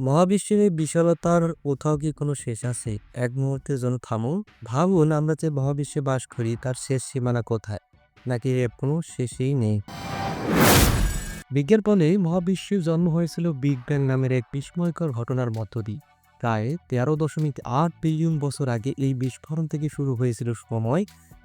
মহাবিশ্বের এই বিশালতার কোথাও কি কোনো শেষ আছে? এক মুহূর্তের জন্য থামুন। ভাবুন, আমরা যে মহাবিশ্বে বাস করি, তার শেষ সীমানা কোথায়? নাকি এর কোনো শেষই নেই? বিজ্ঞান বলে মহাবিশ্বের জন্ম হয়েছিল বিগ ব্যাং নামের এক বিস্ময়কর ঘটনার মধ্য দিয়ে। প্রায় তেরো দশমিক আট বিলিয়ন বছর আগে এই বিস্ফোরণ থেকে শুরু হয়েছিল সময়,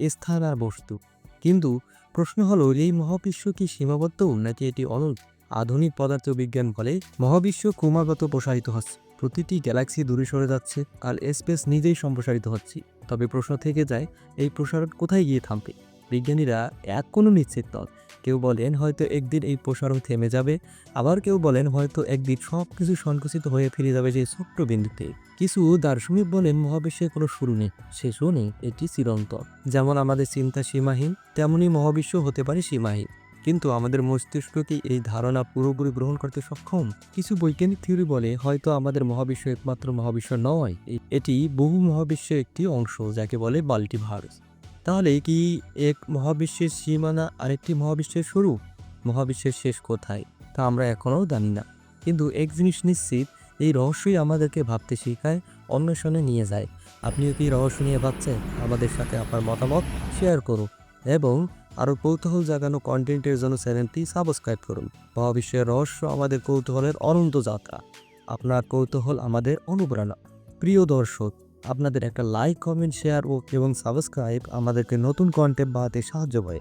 স্থান আর বস্তু। কিন্তু প্রশ্ন হলো, এই মহাবিশ্ব কি সীমাবদ্ধ নাকি এটি অনন্ত? আধুনিক পদার্থবিজ্ঞান বলে মহাবিশ্ব ক্রমাগত প্রসারিত হচ্ছে। প্রতিটি গ্যালাক্সি দূরে সরে যাচ্ছে আর স্পেস নিজেই সম্প্রসারিত হচ্ছে। তবে প্রশ্ন থেকে যায়, এই প্রসারণ কোথায় গিয়ে থামবে? বিজ্ঞানীরা এক কোনো নিশ্চিত নন। কেউ বলেন হয়তো একদিন এই প্রসারণ থেমে যাবে, আবার কেউ বলেন হয়তো একদিন সব কিছু সংকুচিত হয়ে ফিরে যাবে সেই ছোট্ট বিন্দুতে। কিছু দার্শনিক বলেন মহাবিশ্বের কোনো শুরু নেই, শেষও নেই, এটি চিরন্তর যেমন আমাদের চিন্তা সীমাহীন, তেমনি মহাবিশ্ব হতে পারে সীমাহীন। কিন্তু আমাদের মস্তিষ্ক কি এই ধারণা পুরোপুরি গ্রহণ করতে সক্ষম। কিছু বৈজ্ঞানিক থিওরি বলে হয়তো আমাদের মহাবিশ্ব একমাত্র মহাবিশ্ব নয়। এটি বহু মহাবিশ্বের একটি অংশ যাকে বলে মাল্টিভার্স। তাহলে কি এক মহাবিশ্বের সীমানা আরেকটি মহাবিশ্বের শুরু? মহাবিশ্বের শেষ কোথায়? তা আমরা এখনও জানি না। কিন্তু এক জিনিস নিশ্চিত, এই রহস্যই আমাদেরকে ভাবতে শেখায়, অন্বেষণে নিয়ে যায়। আপনিও কি রহস্য নিয়ে ভাবছেন? আমাদের সাথে আপনার মতামত শেয়ার করুন। এবং আরও কৌতূহল জাগানো কন্টেন্টের জন্য চ্যানেলটি সাবস্ক্রাইব করুন। মহাবিশ্বের রহস্য আমাদের কৌতূহলের অনন্ত যাত্রা। আপনার কৌতূহল আমাদের অনুপ্রেরণা। প্রিয় দর্শক, আপনাদের একটা লাইক, কমেন্ট, শেয়ার ও এবং সাবস্ক্রাইব আমাদেরকে নতুন কন্টেন্ট বাড়াতে সাহায্য করে।